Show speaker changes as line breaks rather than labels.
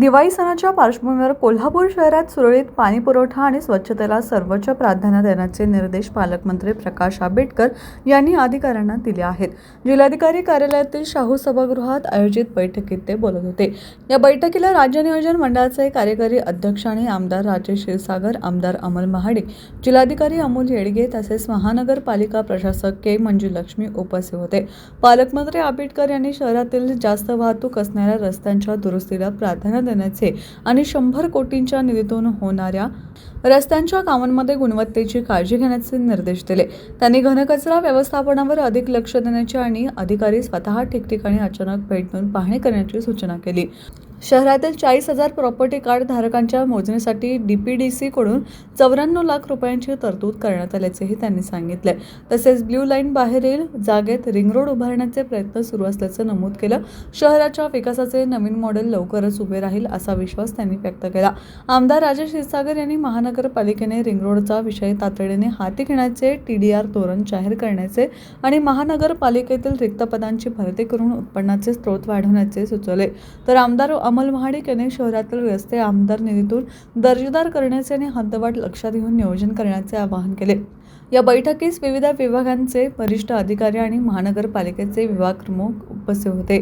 दिवाळी सणाच्या पार्श्वभूमीवर कोल्हापूर शहरात सुरळीत पाणी पुरवठा आणि स्वच्छतेला सर्वोच्च प्राधान्य देण्याचे निर्देश पालकमंत्री प्रकाश आंबेडकर यांनी अधिकाऱ्यांना दिले आहेत. जिल्हाधिकारी कार्यालयातील शाहू सभागृहात आयोजित बैठकीत ते बोलत होते. या बैठकीला राज्य नियोजन मंडळाचे कार्यकारी अध्यक्ष आणि आमदार राजेश क्षीरसागर आमदार अमल महाडिक जिल्हाधिकारी अमोल येडगे तसेच महानगरपालिका प्रशासक के मंजुलक्ष्मी उपस्थित होते. पालकमंत्री आंबेडकर यांनी शहरातील जास्त वाहतूक असणाऱ्या रस्त्यांच्या दुरुस्तीला प्राधान्य देण्याचे आणि शंभर कोटींच्या निधीतून होणाऱ्या रस्त्यांच्या कामांमध्ये गुणवत्तेची काळजी घेण्याचे निर्देश दिले. त्यांनी घनकचरा व्यवस्थापनावर अधिक लक्ष देण्याची आणि अधिकारी स्वतः ठिकठिकाणी अचानक भेट देऊन पाहणी करण्याची सूचना केली. शहरातील चाळीस हजार प्रॉपर्टी कार्ड धारकांच्या मोजणीसाठी डी सीकडून चौऱ्याण्णव लाख रुपयांची तरतूद करण्यात आल्याचेही त्यांनी सांगितले. तसेच ब्ल्यू लाईन बाहेरील जागेत रिंग रोड उभारण्याचे प्रयत्न सुरू असल्याचं नमूद केलं. शहराच्या विकासाचे नवीन मॉडेल लवकरच उभे राहील असा विश्वास त्यांनी व्यक्त केला. आमदार राजेश क्षीरसागर यांनी महानगरपालिकेने रिंग रोडचा विषय तातडीने हाती घेण्याचे टी डी आर धोरण जाहीर करण्याचे आणि महानगरपालिकेतील रिक्त पदांची भरती करून उत्पन्नाचे स्रोत वाढवण्याचे सुचवले. तर आमदार अमल महाडिक यांनी शहरातील रस्ते आमदार निधीतून दर्जेदार करण्याचे आणि हद्दवाट लक्षात घेऊन नियोजन करण्याचे आवाहन केले. या बैठकीस विविध विभागांचे वरिष्ठ अधिकारी आणि महानगरपालिकेचे विभाग प्रमुख उपस्थित होते.